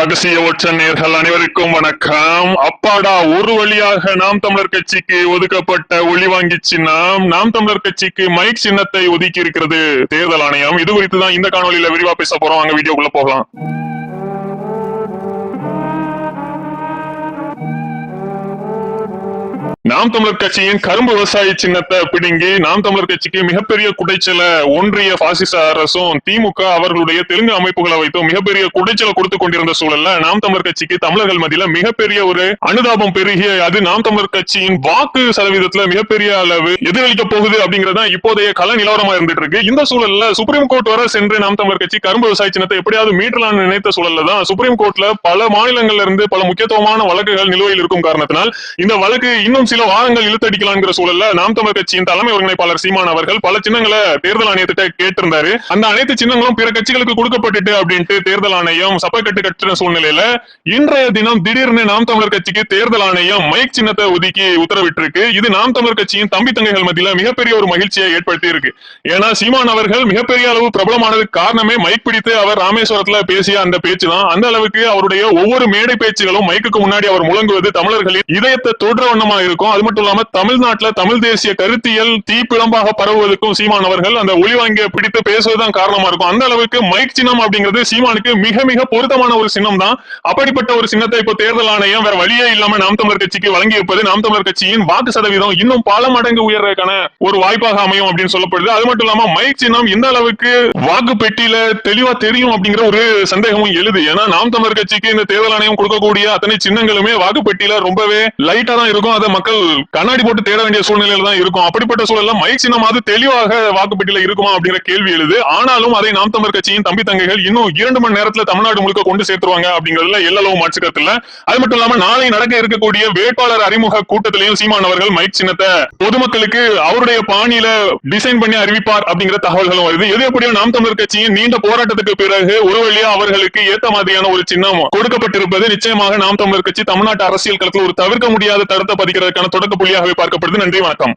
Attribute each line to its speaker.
Speaker 1: ரகசிய ஒற்ற நேர்கள் அனைவருக்கும் வணக்கம். அப்பாடா ஒரு வழியாக நாம் தமிழர் கட்சிக்கு ஒதுக்கப்பட்ட ஒளிவாங்கி சின்னம் நாம் தமிழர் கட்சிக்கு மைக் சின்னத்தை ஒதுக்கி இருக்கிறது. தேர்தல் ஆணையம் இது குறித்து தான் இந்த காணொலியில விரிவா பேச போறோம். அங்க வீடியோக்குள்ள போகலாம். நாம் தமிழர் கட்சியின் கரும்பு விவசாய சின்னத்தை பிடுங்கி நாம் தமிழர் கட்சிக்கு மிகப்பெரிய குடைச்சல ஒன்றிய பாசிச அரசும் திமுக அவர்களுடைய தெலுங்கு அமைப்புகளை வைத்தும் மிகப்பெரிய குடைச்சலை கொடுத்து கொண்டிருந்த சூழல்ல நாம் தமிழர் கட்சிக்கு தமிழர்கள் மத்தியில மிகப்பெரிய ஒரு அனுதாபம் பெருகிய அது நாம் தமிழர் கட்சியின் வாக்கு சதவீதத்துல மிகப்பெரிய அளவு எதிரொலிக்க போகுது அப்படிங்கறத இப்போதைய கல நிலவரமா இருந்துட்டு இருக்கு. இந்த சூழல்ல சுப்ரீம் கோர்ட் வரை சென்று நாம் தமிழர் கட்சி கரும்பு விவசாய சின்னத்தை எப்படியாவது மீட்டலாம் நினைத்த சூழல்ல தான் சுப்ரீம் கோர்ட்ல பல மாநிலங்கள்ல இருந்து பல முக்கியத்துவமான வழக்குகள் நிலுவையில் இருக்கும் காரணத்தினால் இந்த வழக்கு இன்னும் சில வாரங்கள் இழுத்தடிக்கலாம்ங்கிற சூழல்ல நாம் தமிழ் கட்சியின் தலைமை ஒருங்கிணைப்பாளர் சீமான் அவர்கள் பல சின்னங்களை தேர்தல் ஆணையத்திட்ட கேட்டிருந்தாரு. அந்த அனைத்து சின்னங்களும் பிற கட்சிகளுக்கு கொடுக்கப்பட்டுட்டு அப்படின்ட்டு தேர்தல் ஆணையம் சப்பைக்கட்டு கட்டுற சூழ்நிலையில இன்றைய தினம் திடீர்னு நாம் தமிழர் கட்சிக்கு தேர்தல் ஆணையம் மைக் சின்னத்தை ஒதுக்கி உத்தரவிட்டிருக்கு. இது நாம் தமிழர் கட்சியின் தம்பி தங்கைகள் மத்தியில மிகப்பெரிய ஒரு மகிழ்ச்சியை ஏற்படுத்தி இருக்கு ஏன்னா சீமான் அவர்கள் மிகப்பெரிய அளவு பிரபலமானதுக்கு காரணமே மைக் பிடித்து அவர் ராமேஸ்வரத்துல பேசிய அந்த பேச்சு தான் அந்த அளவுக்கு அவருடைய ஒவ்வொரு மேடை பேச்சுகளும் மைக்குக்கு முன்னாடி அவர் முழங்குவது தமிழர்களின் இதயத்தை தொடுற வண்ணமா இருக்கும். அது மட்டும் இல்லாம தமிழ்நாட்டுல தமிழ் தேசிய கருத்தியல் தீப்பிழம்பாக பரவுவதற்கும் சீமான் அவர்கள் அந்த ஒளிவாங்கிய பிடித்து பேசுவதுதான் காரணமா இருக்கும். அந்த அளவுக்கு மைக் சின்னம் அப்படிங்கிறது சீமானுக்கு மிக மிக பொருத்தமான ஒரு சின்னம் தான். அப்படிப்பட்ட ஒரு சின்னத்தை இப்போ தேர்தல் ஆணையம் வேற வழியே இல்லாம நாம் தமிழர் கட்சிக்கு வழங்கி இருப்பது நாம் தமிழர் கட்சியின் வாக்கு சதவீதம் இன்னும் பல மடங்கு உயர்றதுக்கான ஒரு வாய்ப்பாக அமையும் அப்படின்னு சொல்லப்படுது. அது மட்டும் இல்லாம மைக் சின்னம் இந்த அளவுக்கு வாக்கு பெட்டியில தெளிவா தெரியும் அப்படிங்கிற ஒரு சந்தேகமும் எழுது. ஏன்னா நாம் தமிழர் கட்சிக்கு இந்த தேர்தல் ஆணையம் கொடுக்கக்கூடிய அத்தனை சின்னங்களுமே வாக்கு பெட்டியில ரொம்பவே லைட்டா தான் இருக்கும். அதை மக்கள் மக்கள் கண்ணாடி போட்டு தேட வேண்டிய சூழ்நிலையில தான் இருக்கும். அப்படிப்பட்ட சூழல்ல மைக் சின்னமாவது தெளிவாக வாக்குப்பெட்டியில இருக்குமா அப்படிங்கிற கேள்வி எழுது. ஆனாலும் அதை நாம் தமிழர் கட்சியின் தம்பி தங்கைகள் இன்னும் இரண்டு மணி நேரத்துல தமிழ்நாடு முழுக்க கொண்டு சேர்த்துருவாங்க அப்படிங்கறதுல எல்லளவு மாற்றுக்கத்து இல்ல அது மட்டும் இல்லாம நாளை நடக்க இருக்கக்கூடிய வேட்பாளர் அறிமுக கூட்டத்திலையும் சீமான் அவர்கள் மைக் சின்னத்தை பொதுமக்களுக்கு அவருடைய பாணியில டிசைன் பண்ணி அறிவிப்பார் அப்படிங்கிற தகவல்களும் வருது. எது எப்படியோ நாம் தமிழர் கட்சியின் நீண்ட போராட்டத்துக்கு பிறகு ஒரு வழியா அவர்களுக்கு ஏத்த மாதிரியான ஒரு சின்னம் கொடுக்கப்பட்டிருப்பது நிச்சயமாக நாம் தமிழர் கட்சி தமிழ்நாட்டு அரசியல் களத்தில் ஒரு தவிர்க்க முடியாத தரத்தை பதிக்கிறதுக்கு பதிக்கிறதுக்கான தொடக்க புள்ளியாகவே பார்க்கப்படுது. நன்றி வணக்கம்.